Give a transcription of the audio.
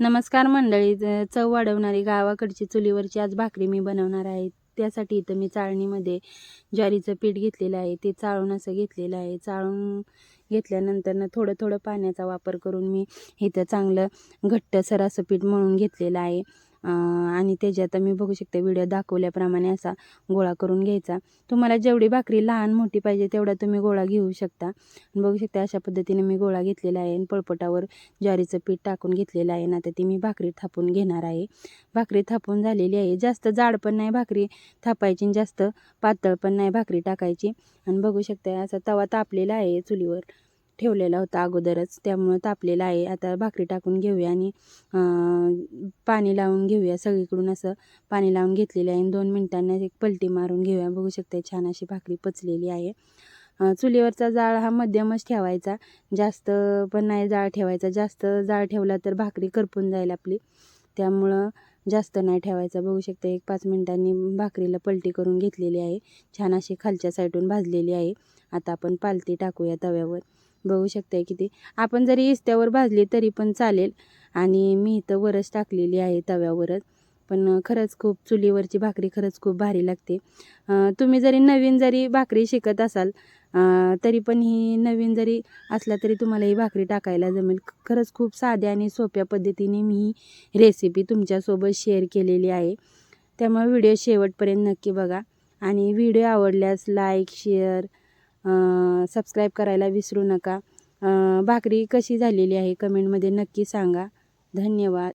नमस्कार मंडळी चव वाढवणारी गावाकडची चुलीवरची आज भाकरी मी बनवणार आहे. त्यासाठी इथं मी चाळणीमध्ये ज्वारीचं पीठ घेतलेलं आहे. ते चाळून असं घेतलेलं आहे. चाळून घेतल्यानंतर ना थोडं थोडं पाण्याचा वापर करून मी इथं चांगलं घट्टसर असं पीठ मळून घेतलेलं आहे. आणि त्याच्यात मी बघू शकते व्हिडिओ दाखवल्याप्रमाणे असा गोळा करून घ्यायचा. तुम्हाला जेवढी भाकरी लहान मोठी पाहिजे तेवढा तुम्ही गोळा घेऊ शकता. बघू शकता अशा पद्धतीने मी गोळा घेतलेला आहे आणि पळपटावर ज्वारीचं पीठ टाकून घेतलेलं आहे ना तर ती मी भाकरी थापून घेणार आहे. भाकरी थापून झालेली आहे. जास्त जाड पण नाही भाकरी थापायची आणि जास्त पातळ पण नाही भाकरी टाकायची. आणि बघू शकता असा तवा तापलेला आहे चुलीवर. ठेवलेला होता अगोदरच. त्यामुळं तापलेला आहे. आता भाकरी टाकून घेऊया आणि पाणी लावून घेऊया सगळीकडून असं. पाणी लावून घेतलेलं आहे. आणि दोन मिनटांना एक पलटी मारून घेऊया. बघू शकता छान अशी भाकरी पचलेली आहे. चुलीवरचा जाळ हा मध्यमच ठेवायचा. जास्त पण नाही जाळ ठेवायचा. जास्त जाळ ठेवला तर भाकरी करपून जाईल आपली. त्यामुळं जास्त नाही ठेवायचा. बघू शकता एक पाच मिनटांनी भाकरीला पलटी करून घेतलेली आहे. छान अशी खालच्या साईडून भाजलेली आहे. आता आपण पालती टाकूया तव्यावर. बघू शकताय किती. आपण जरी इस्त्यावर भाजली तरी पण चालेल. आणि मी इथं वरच टाकलेली आहे तव्यावरच. पण खरंच खूप चुलीवरची भाकरी खरंच खूप भारी लागते. तुम्ही जरी नवीन जरी भाकरी शिकत असाल तरी पण ही नवीन जरी असला तरी तुम्हाला ही भाकरी टाकायला जमेल. खरंच खूप साध्या आणि सोप्या पद्धतीने मी ही रेसिपी तुमच्यासोबत शेअर केलेली आहे. त्यामुळे व्हिडिओ शेवटपर्यंत नक्की बघा. आणि व्हिडिओ आवडल्यास लाईक शेअर सबस्क्राईब करायला विसरू नका. भाकरी कशी झालेली आहे? कमेंटमध्ये नक्की सांगा. धन्यवाद.